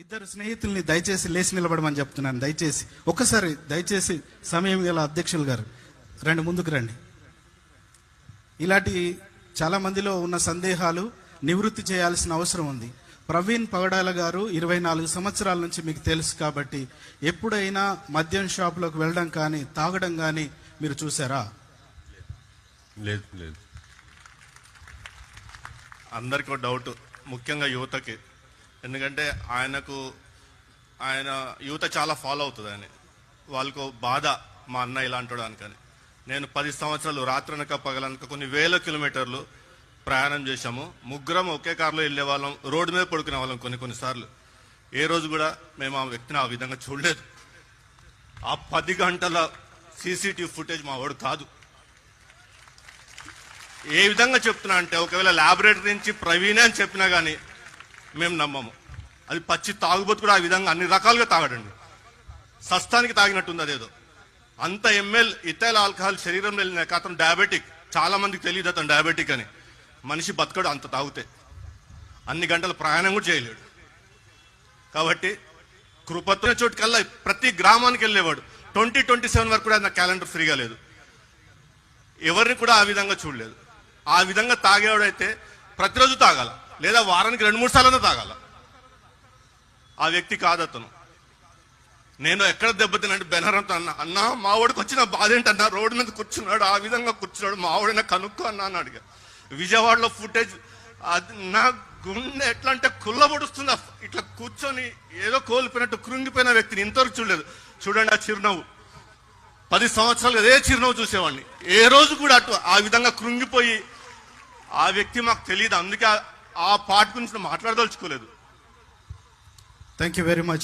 ఇద్దరు స్నేహితుల్ని దయచేసి లేచి నిలబడమని చెప్తున్నాను. దయచేసి ఒక్కసారి దయచేసి సమయం గల అధ్యక్షులు గారు రండి ముందుకు రండి. ఇలాంటి చాలా మందిలో ఉన్న సందేహాలు నివృత్తి చేయాల్సిన అవసరం ఉంది. ప్రవీణ్ పగడాల గారు ఇరవై నాలుగు సంవత్సరాల నుంచి మీకు తెలుసు కాబట్టి ఎప్పుడైనా మద్యం షాపులోకి వెళ్ళడం కానీ తాగడం కానీ మీరు చూసారా? లేదు లేదు. అందరికీ డౌట్. ముఖ్యంగా యువతకి. ఎందుకంటే ఆయనకు ఆయన యువత చాలా ఫాలో అవుతుంది ఆయన వాళ్ళకు బాధ మా అన్న ఇలాంటి అనుకని నేను పది సంవత్సరాలు రాత్రనక పగలనక కొన్ని వేల కిలోమీటర్లు ప్రయాణం చేశాము. ముగ్గురం ఒకే కారులో వెళ్ళే వాళ్ళం రోడ్డు మీద పడుకునే వాళ్ళం కొన్ని కొన్నిసార్లు ఏ రోజు కూడా మేము ఆ వ్యక్తిని ఆ విధంగా చూడలేదు. ఆ పది గంటల సీసీటీవీ ఫుటేజ్ మా వాడు కాదు. ఏ విధంగా చెప్తున్నా అంటే ఒకవేళ ల్యాబొరేటరీ నుంచి ప్రవీణే అని చెప్పినా కానీ మేము నమ్మము. అది పచ్చి తాగుబోతు కూడా ఆ విధంగా అన్ని రకాలుగా తాగడండి. సస్తానికి తాగినట్టుంది అదేదో. అంత ఎంఎల్ ఇథైల్ ఆల్కహాల్ శరీరంలో వెళ్ళినాక అతను డయాబెటిక్. చాలా మందికి తెలియదు అతను డయాబెటిక్ అని. మనిషి బతకడు అంత తాగితే. అన్ని గంటల ప్రయాణం కూడా చేయలేడు. కాబట్టి కృపత్వ చోటుకల్లా ప్రతి గ్రామానికి వెళ్ళేవాడు. ట్వంటీ ట్వంటీ సెవెన్ వరకు కూడా నా క్యాలెండర్ ఫ్రీగా లేదు. ఎవరిని కూడా ఆ విధంగా చూడలేదు. ఆ విధంగా తాగేవాడైతే ప్రతిరోజు తాగాల. లేదా వారానికి రెండు మూడు సార్లు తాగాల. ఆ వ్యక్తి కాదు అతను నేను ఎక్కడ దెబ్బతినంటే బెనరంతో అన్న అన్న మా వాడికి వచ్చిన బాధ ఏంటన్నా రోడ్డు మీద కూర్చున్నాడు ఆ విధంగా కూర్చున్నాడు మా వాడిన కనుక్కో అన్నా అని అడిగా. విజయవాడలో ఫుటేజ్ అది నా గుండె ఎట్లా అంటే కుల్లబొడుస్తుంది ఇట్లా కూర్చొని ఏదో కోల్పోయినట్టు కృంగిపోయిన వ్యక్తిని ఇంతవరకు చూడలేదు. చూడండి ఆ చిరునవ్వు. పది సంవత్సరాలు అదే చిరునవ్వు చూసేవాడిని. ఏ రోజు కూడా అటు ఆ విధంగా కృంగిపోయి ఆ వ్యక్తి మాకు తెలియదు అందుకే ఆ- పాట గురించి నేను మాట్లాడదలుచుకోలేదు. Thank you very much